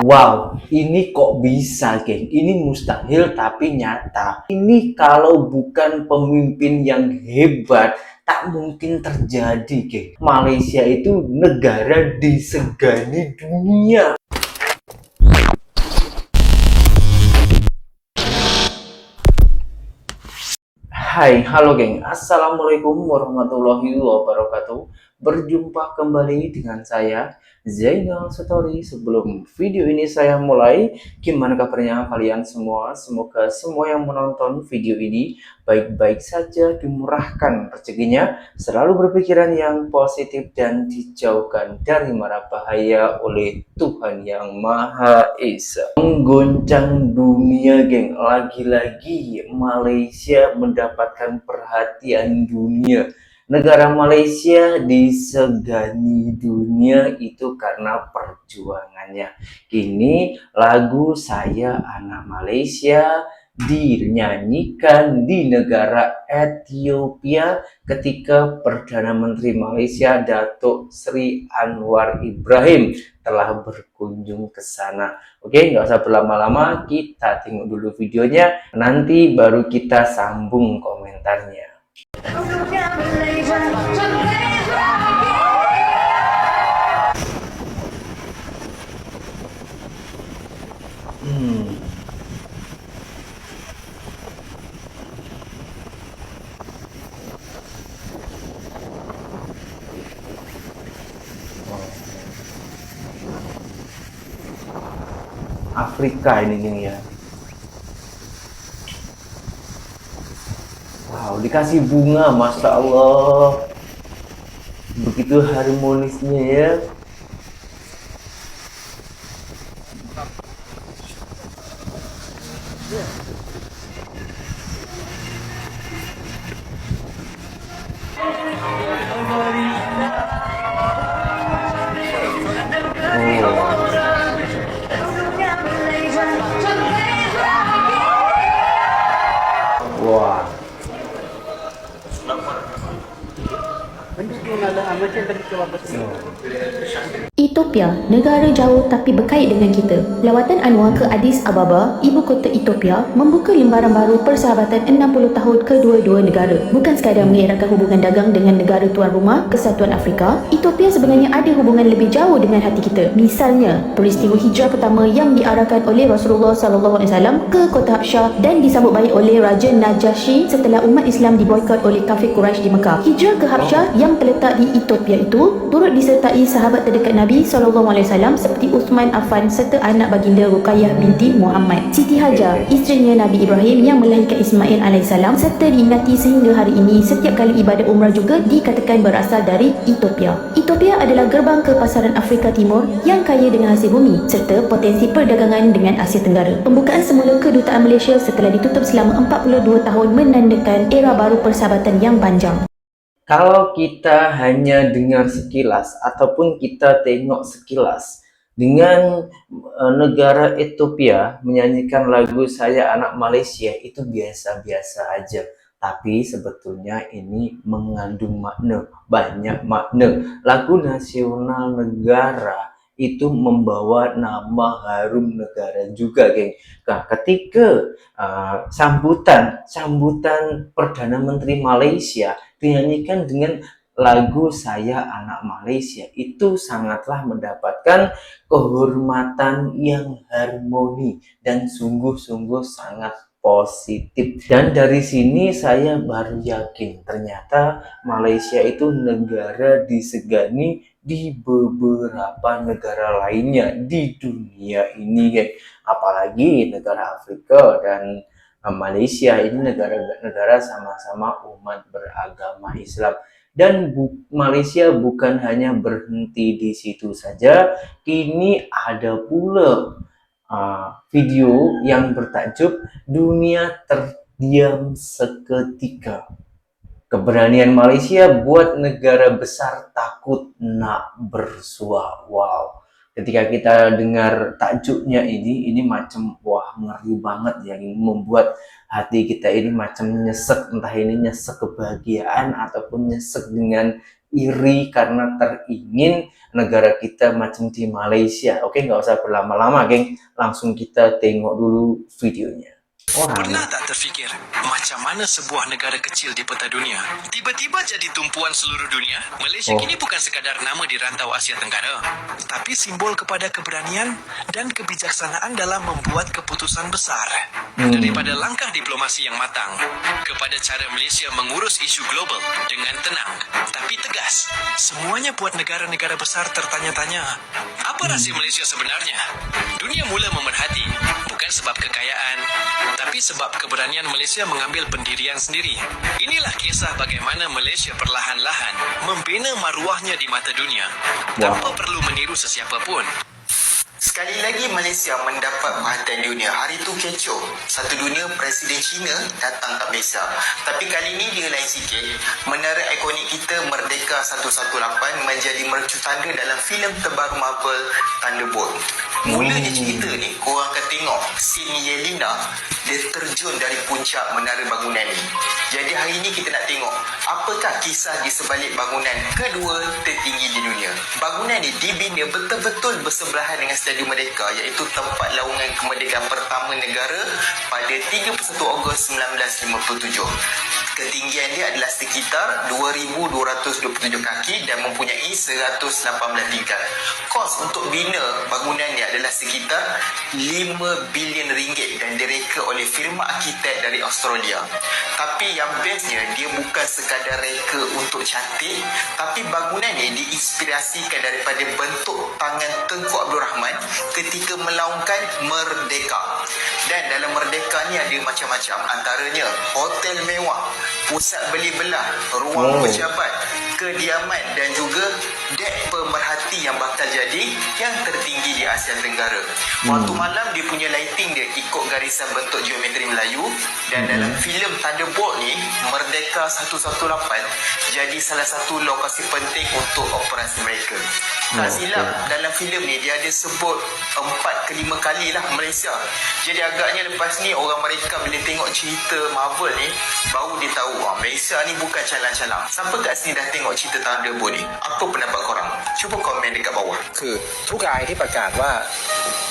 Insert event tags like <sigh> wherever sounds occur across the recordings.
Wow, ini kok bisa, geng? Ini mustahil tapi nyata. Ini kalau bukan pemimpin yang hebat, tak mungkin terjadi, geng. Malaysia itu negara disegani dunia. Hai, halo geng. Assalamualaikum warahmatullahi wabarakatuh. Berjumpa kembali dengan saya Zainal Story. Sebelum video ini saya mulai, gimana kabarnya kalian semua? Semoga semua yang menonton video ini baik-baik saja, dimurahkan rezekinya, selalu berpikiran yang positif dan dijauhkan dari mara bahaya oleh Tuhan yang Maha Esa. Menggoncang dunia, geng. Lagi-lagi Malaysia mendapatkan perhatian dunia negara Malaysia disegani dunia itu karena perjuangannya. Kini lagu saya anak Malaysia dinyanyikan di negara Ethiopia ketika Perdana Menteri Malaysia Datuk Sri Anwar Ibrahim telah berkunjung ke sana. Oke, nggak usah berlama-lama, kita tengok dulu videonya, nanti baru kita sambung komentarnya. Hmm. Afrika ini nih ya. Wow, dikasih bunga, masya Allah. Begitu harmonisnya ya. Ethiopia, negara jauh tapi berkait dengan kita. Lawatan Anwar ke Addis Ababa, ibu kota Ethiopia, membuka lembaran baru persahabatan 60 tahun kedua-dua negara. Bukan sekadar mengeratkan hubungan dagang dengan negara tuan rumah, Kesatuan Afrika, Ethiopia sebenarnya ada hubungan lebih jauh dengan hati kita. Misalnya, peristiwa hijrah pertama yang diarahkan oleh Rasulullah SAW ke kota Habsyah dan disambut baik oleh Raja Najasyi setelah umat Islam diboikot oleh kafir Quraisy di Mekah. Hijrah ke Habsyah yang terletak di Ethiopia itu turut disertai sahabat terdekat Nabi SAW seperti Uthman Affan serta anak baginda Ruqayyah binti Muhammad. Siti Hajar, isterinya Nabi Ibrahim yang melahirkan Ismail AS serta diingati sehingga hari ini setiap kali ibadat umrah juga dikatakan berasal dari Ethiopia. Ethiopia adalah gerbang ke pasaran Afrika Timur yang kaya dengan hasil bumi serta potensi perdagangan dengan Asia Tenggara. Pembukaan semula kedutaan Malaysia setelah ditutup selama 42 tahun menandakan era baru persahabatan yang panjang. Kalau kita hanya dengar sekilas ataupun kita tengok sekilas dengan uh, negara Ethiopia menyanyikan lagu saya anak Malaysia itu biasa-biasa aja. Tapi sebetulnya ini mengandung makna, banyak makna. Lagu nasional negara itu membawa nama harum negara juga, geng. Nah, ketika uh, sambutan sambutan perdana menteri Malaysia dinyanyikan dengan lagu saya anak Malaysia itu sangatlah mendapatkan kehormatan yang harmoni dan sungguh-sungguh sangat positif. Dan dari sini saya baru yakin ternyata Malaysia itu negara disegani di beberapa negara lainnya di dunia ini ya. Apalagi negara Afrika dan Malaysia ini negara-negara sama-sama umat beragama Islam dan bu Malaysia bukan hanya berhenti di situ saja kini ada pula uh, video yang bertajuk dunia terdiam seketika. Keberanian Malaysia buat negara besar takut nak bersua wow ketika kita dengar takjubnya ini ini macam wah ngeri banget ya ini membuat hati kita ini macam nyesek entah ini nyesek kebahagiaan ataupun nyesek dengan iri karena teringin negara kita macam di Malaysia. Oke, nggak usah berlama-lama, geng. Langsung kita tengok dulu videonya. Orang Pernah tak terfikir macam mana sebuah negara kecil di peta dunia tiba-tiba jadi tumpuan seluruh dunia? Malaysia Oh. kini bukan sekadar nama di rantau Asia Tenggara, tapi simbol kepada keberanian dan kebijaksanaan dalam membuat keputusan besar. Hmm. Daripada langkah diplomasi yang matang kepada cara Malaysia mengurus isu global dengan tenang tapi tegas. Semuanya buat negara-negara besar tertanya-tanya, apa rahsia Malaysia sebenarnya? Dunia mula memerhati bukan sebab kekayaan, tapi sebab keberanian Malaysia mengambil pendirian sendiri. Inilah kisah bagaimana Malaysia perlahan-lahan membina maruahnya di mata dunia tanpa perlu meniru sesiapa pun. Sekali lagi Malaysia mendapat perhatian dunia. Hari itu kecoh. Satu dunia Presiden China datang ke Malaysia. Tapi kali ini dia lain sikit. Menara ikonik kita Merdeka 118 menjadi mercu tanda dalam filem terbaru Marvel Thunderbolt. Mulanya cerita ni, korang akan tengok scene Yelena dia terjun dari puncak menara bangunan ni. Jadi hari ini kita nak tengok apakah kisah di sebalik bangunan kedua tertinggi di dunia. Bangunan ni dibina betul-betul bersebelahan dengan Stadium Merdeka iaitu tempat laungan kemerdekaan pertama negara pada 31 Ogos 1957. Ketinggian dia adalah sekitar 2,227 kaki dan mempunyai 118 tingkat. Kos untuk bina bangunan ni adalah sekitar 5 bilion ringgit dan direka oleh firma arkitek dari Australia. Tapi yang bestnya dia bukan sekadar reka untuk cantik tapi bangunan ni diinspirasikan daripada bentuk tangan Tengku Abdul Rahman ketika melaungkan Merdeka. Dan dalam Merdeka ni ada macam-macam antaranya hotel mewah, pusat beli belah, ruang Oh. pejabat, kediaman dan juga dek pemerhati yang bakal jadi yang tertinggi di Asia Tenggara. Waktu malam dia punya lighting dia ikut garisan bentuk geometri Melayu dan dalam filem Thunderbolt ni Merdeka 118 jadi salah satu lokasi penting untuk operasi mereka. Tak Oh, silap okey. dalam filem ni dia ada sebut empat ke lima kali lah Malaysia. Jadi agaknya lepas ni orang mereka bila tengok cerita Marvel ni baru dia tahu ah, Malaysia ni bukan calang-calang. Siapa kat sini dah tengok cerita Thunderbolt ni? Apa pendapat korang? Cuba komen dekat bawah. คือทุกรายที่ประกาศว่า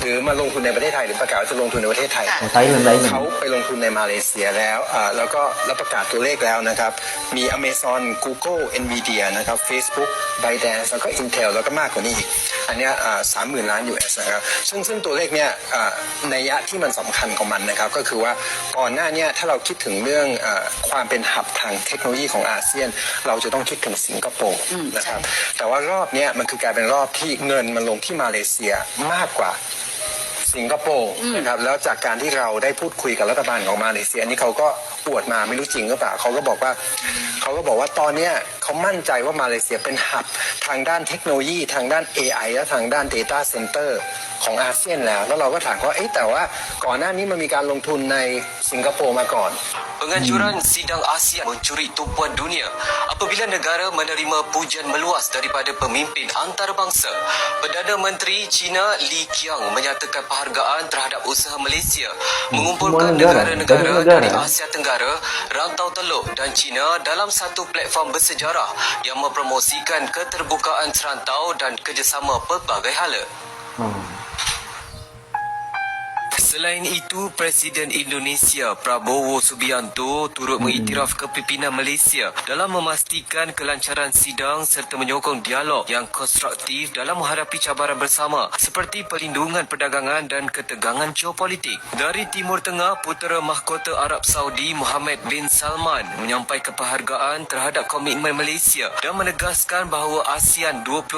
หรือมาลงทุนในประเทศไทยหรือประกาศว่าจะลงทุนในประเทศไทย Oh, Thailand, Thailand. เขาไปลงทุนในมาเลเซียแล้วอ่าแล้วก็รับประกาศตัวเลขแล้วนะครับ มี Amazon Google Nvidia นะครับ Facebook ByteDance แล้วก็ Intel แล้วก็มากกว่านี้อีก อันเนี้สามหมื่นล้าน US นะครับซึ่งซึ่งตัวเลขเนี่ยอ่าในยยะที่มันสำคัญของมันนะครับก็คือว่าก่อนหน้าเนี้ถ้าเราคิดถึงเรื่องอาความเป็นหับทางเทคโนโลยีของอาเซียน เราจะต้องคิดถึงสิงคโปร์นะครับแต่ว่ารอบเนี้ยมันคือกลายเป็นรอบที่เงินมันลงที่มาเลเซียมากกว่าสิงคโปร์นะครับแล้วจากการที่เราได้พูดคุยกับรัฐบาลของมาเลเซียอันนี้เขาก็อวดมาไม่รู้จริงหรือเปล่าเขาก็บอกว่าเขาก็บอกว่าตอนเนี้ยเขามั่นใจว่ามาเลเซียเป็นหับทางด้านเทคโนโลยี ทางด้าน AI และทางด้าน Data Center ของอาเซียนแล้ว แล้วเราก็ถามเขาว่าเอ๊ะแต่ว่าก่อนหน้านี้มันมีการลงทุนในสิงคโปร์มาก่อน Penganjuran sidang ASEAN mencuri tumpuan dunia apabila negara menerima pujian meluas daripada pemimpin antarabangsa. Perdana Menteri China Li Qiang menyatakan penghargaan terhadap usaha Malaysia mengumpulkan semua negara, negara-negara banyak negara. dari Asia Tenggara, Rantau Teluk dan China dalam satu platform bersejarah yang mempromosikan keterbukaan serantau dan kerjasama pelbagai hala. Hmm. Selain itu, Presiden Indonesia Prabowo Subianto turut mengiktiraf kepimpinan Malaysia dalam memastikan kelancaran sidang serta menyokong dialog yang konstruktif dalam menghadapi cabaran bersama seperti perlindungan perdagangan dan ketegangan geopolitik. Dari Timur Tengah, Putera Mahkota Arab Saudi Mohammed bin Salman menyampaikan penghargaan terhadap komitmen Malaysia dan menegaskan bahawa ASEAN 25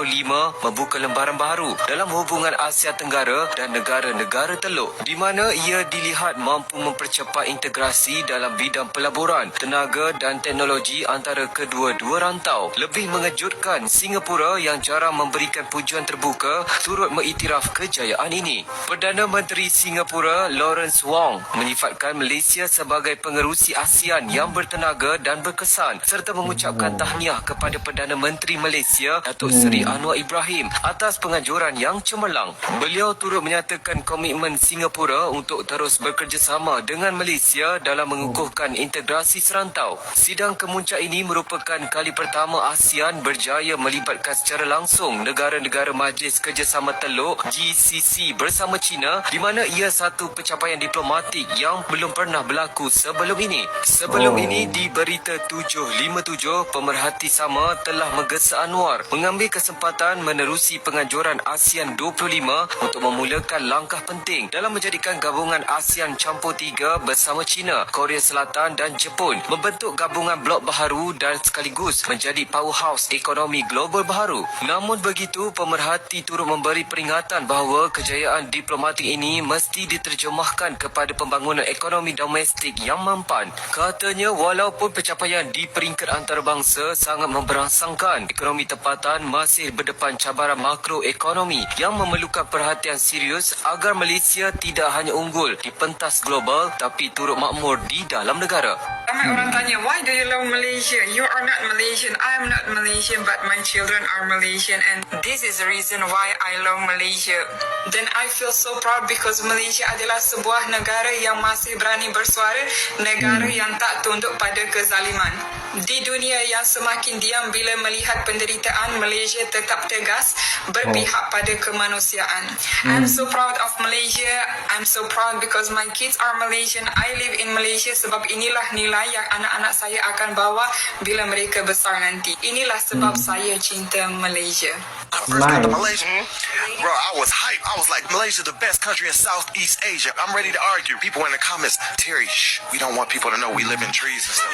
membuka lembaran baru dalam hubungan Asia Tenggara dan negara-negara teluk di mana ia dilihat mampu mempercepat integrasi dalam bidang pelaburan, tenaga dan teknologi antara kedua-dua rantau. Lebih mengejutkan, Singapura yang jarang memberikan pujuan terbuka turut mengiktiraf kejayaan ini. Perdana Menteri Singapura Lawrence Wong menyifatkan Malaysia sebagai pengerusi ASEAN yang bertenaga dan berkesan serta mengucapkan tahniah kepada Perdana Menteri Malaysia Datuk Seri Anwar Ibrahim atas penganjuran yang cemerlang. Beliau turut menyatakan komitmen Singapura Singapura untuk terus bekerjasama dengan Malaysia dalam mengukuhkan integrasi serantau. Sidang kemuncak ini merupakan kali pertama ASEAN berjaya melibatkan secara langsung negara-negara Majlis Kerjasama Teluk GCC bersama China di mana ia satu pencapaian diplomatik yang belum pernah berlaku sebelum ini. Sebelum Oh. ini di berita 757, pemerhati sama telah menggesa Anwar mengambil kesempatan menerusi penganjuran ASEAN 25 untuk memulakan langkah penting dalam menjadikan gabungan ASEAN campur tiga bersama China, Korea Selatan dan Jepun membentuk gabungan blok baharu dan sekaligus menjadi powerhouse ekonomi global baharu. Namun begitu, pemerhati turut memberi peringatan bahawa kejayaan diplomatik ini mesti diterjemahkan kepada pembangunan ekonomi domestik yang mampan. Katanya walaupun pencapaian di peringkat antarabangsa sangat memberangsangkan, ekonomi tempatan masih berdepan cabaran makroekonomi yang memerlukan perhatian serius agar Malaysia tidak hanya unggul di pentas global tapi turut makmur di dalam negara. Ramai orang tanya, why do you love Malaysia? You are not Malaysian. I am not Malaysian, but my children are Malaysian. And this is the reason why I love Malaysia. Then I feel so proud because Malaysia adalah sebuah negara yang masih berani bersuara, negara yang tak tunduk pada kezaliman. Di dunia yang semakin diam bila melihat penderitaan, Malaysia tetap tegas berpihak pada kemanusiaan. I'm so proud of Malaysia. I'm so proud because my kids are Malaysian. I live in Malaysia sebab inilah nilai yang anak-anak saya akan bawa bila mereka besar nanti. Inilah sebab saya cinta Malaysia. First got to Malaysia, bro, I was hyped. I was like, Malaysia the best country in Southeast Asia. I'm ready to argue. People in the comments, Terry, shh, we don't want people to know we live in trees and stuff.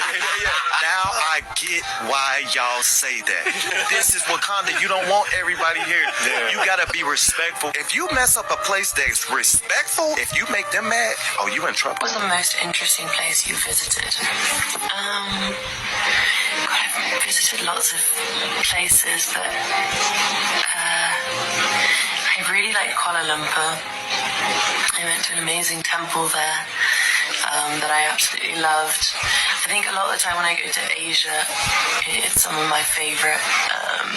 Now I get why y'all say that. This is Wakanda. You don't want everybody here. You gotta be respectful. If you mess up a place that's respectful, if you make them mad, oh, you in trouble. was the most interesting place you visited? Um, God, I've visited lots of places, but uh, I really like Kuala Lumpur. I went to an amazing temple there um, that I absolutely loved. I think a lot of the time when I go to Asia, it's some of my favorite um,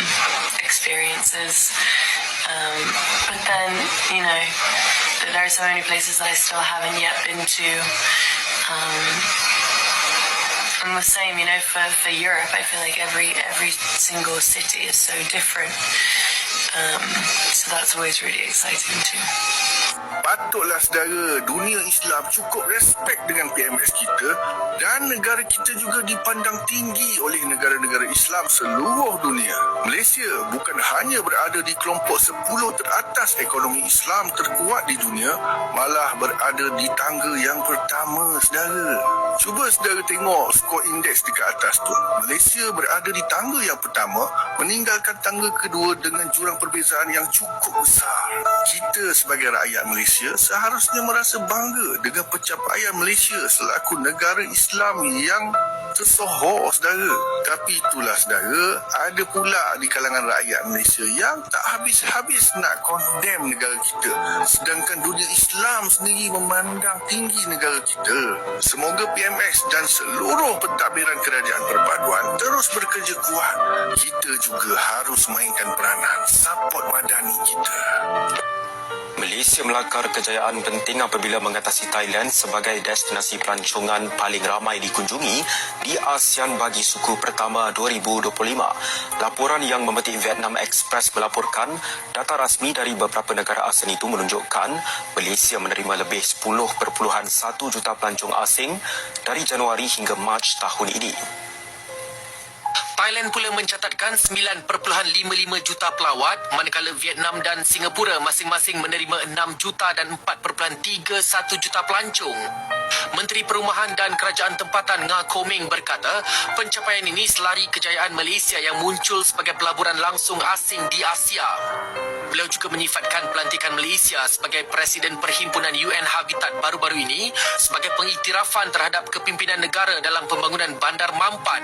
experiences. Um, but then, you know, there are so many places that I still haven't yet been to. Um, and the same, you know, for, for Europe, I feel like every every single city is so different. Um, so that's always really exciting too. Patutlah saudara dunia Islam cukup respect dengan PMS kita dan negara kita juga dipandang tinggi oleh negara-negara Islam seluruh dunia. Malaysia bukan hanya berada di kelompok 10 teratas ekonomi Islam terkuat di dunia, malah berada di tangga yang pertama saudara. Cuba saudara tengok skor indeks dekat atas tu. Malaysia berada di tangga yang pertama meninggalkan tangga kedua dengan jurang perbezaan yang cukup besar. Kita sebagai rakyat Malaysia seharusnya merasa bangga dengan pencapaian Malaysia selaku negara Islam yang tersohor saudara. Tapi itulah saudara, ada pula di kalangan rakyat Malaysia yang tak habis-habis nak condemn negara kita. Sedangkan dunia Islam sendiri memandang tinggi negara kita. Semoga PMX dan seluruh pentadbiran kerajaan perpaduan terus bekerja kuat. Kita juga harus mainkan peranan support madani kita. Malaysia melakar kejayaan penting apabila mengatasi Thailand sebagai destinasi pelancongan paling ramai dikunjungi di ASEAN bagi suku pertama 2025. Laporan yang memetik Vietnam Express melaporkan data rasmi dari beberapa negara ASEAN itu menunjukkan Malaysia menerima lebih 10.1 juta pelancong asing dari Januari hingga Mac tahun ini. Thailand pula mencatatkan 9.55 juta pelawat manakala Vietnam dan Singapura masing-masing menerima 6 juta dan 4.31 juta pelancong. Menteri Perumahan dan Kerajaan Tempatan Nga Koming berkata, pencapaian ini selari kejayaan Malaysia yang muncul sebagai pelaburan langsung asing di Asia. Beliau juga menyifatkan pelantikan Malaysia sebagai Presiden Perhimpunan UN Habitat baru-baru ini sebagai pengiktirafan terhadap kepimpinan negara dalam pembangunan bandar mampan.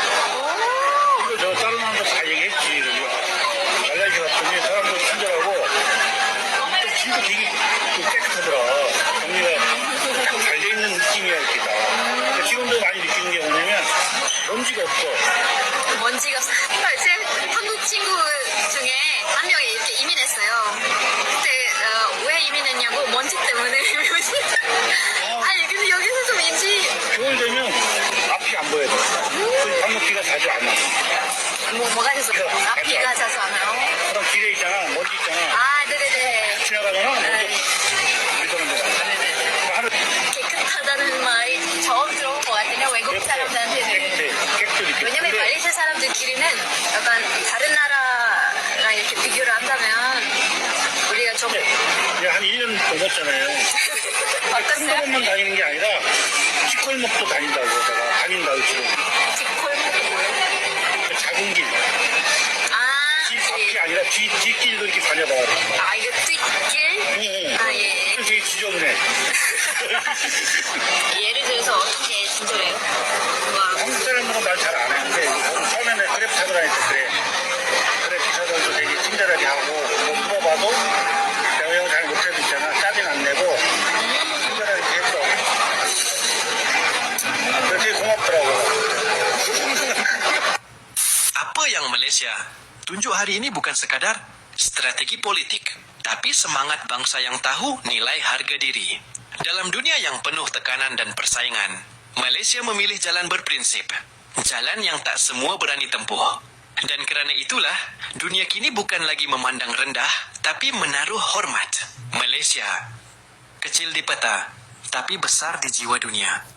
없어. 먼지가 사- 제 한국 친구 중에 한 명이 이렇게 이민했어요. 그때 어, 왜 이민했냐고 먼지 때문에 <laughs> 먼지. 아니 근데 여기서 좀 인지 겨울 되면 앞이 안 보여요. 그 방귀비가 자주 안 나. 뭐 뭐가 돼서 앞이가 자주 안 나요. 그럼 길에 있잖아, 먼지 있잖아. 아 네네네. 지나가잖아. 이러는 데가. 하루 깨끗하다는 말이 처음 들어본 것 같아요. 외국 사람들한테는. 깨끗이. 왜냐면 말레이시아 사람들끼리는 약간 다른 나라랑 이렇게 비교를 한다면 우리가 좀 이제 한 1년 넘었잖아요. <laughs> 어떻어요? 한번만 다니는 게 아니라 뒷골목도 다닌다고 내가 다닌다고 지금. 그 작은 길. 집 앞이 아니라 뒤, 뒷길도 이렇게 다녀봐. 아 이거 뒷길? 응, 응. 아 예. 되게 지저분해. <laughs> 예를 들어서 어떻게 진절해요? 처음에는 그랩 타고 다닐 때 그래. 그랩 기사들도 되게 친절하게 하고 뭐 물어봐도 내가 영어 잘 못해도 있잖아. 짜증 안 내고 친절하게 했어. 그래서 되게 고맙더라고. Apa yang Malaysia? Tunjuk hari ini bukan sekadar strategi politik, tapi semangat bangsa yang tahu nilai harga diri. Dalam dunia yang penuh tekanan dan persaingan, Malaysia memilih jalan berprinsip. Jalan yang tak semua berani tempuh. Dan kerana itulah, dunia kini bukan lagi memandang rendah, tapi menaruh hormat. Malaysia, kecil di peta, tapi besar di jiwa dunia.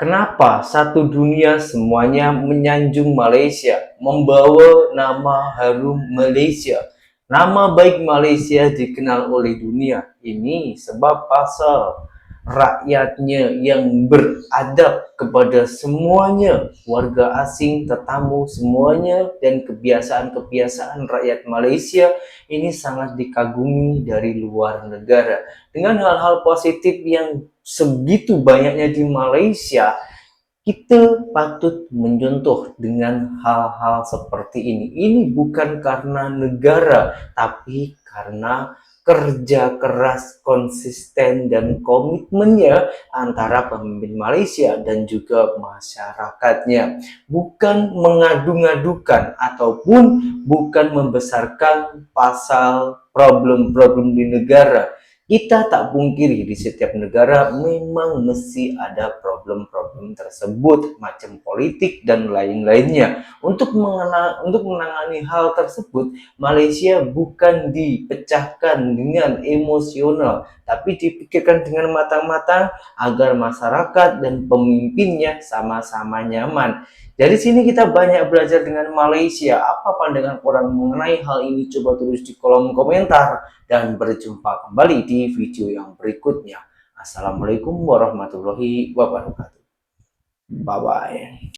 Kenapa satu dunia semuanya menyanjung Malaysia, membawa nama harum Malaysia? Nama baik Malaysia dikenal oleh dunia. Ini sebab pasal rakyatnya yang beradab kepada semuanya, warga asing, tetamu semuanya dan kebiasaan-kebiasaan rakyat Malaysia ini sangat dikagumi dari luar negara. Dengan hal-hal positif yang segitu banyaknya di Malaysia, kita patut mencontoh dengan hal-hal seperti ini. Ini bukan karena negara, tapi karena kerja keras, konsisten, dan komitmennya antara pemimpin Malaysia dan juga masyarakatnya. Bukan mengadu-ngadukan ataupun bukan membesarkan pasal problem-problem di negara. Kita tak pungkiri di setiap negara memang mesti ada problem-problem tersebut macam politik dan lain-lainnya. Untuk mengena, untuk menangani hal tersebut, Malaysia bukan dipecahkan dengan emosional, tapi dipikirkan dengan matang-matang agar masyarakat dan pemimpinnya sama-sama nyaman. Dari sini kita banyak belajar dengan Malaysia. Apa pandangan orang mengenai hal ini? Coba tulis di kolom komentar. Dan berjumpa kembali di video yang berikutnya. Assalamualaikum warahmatullahi wabarakatuh. Bye-bye.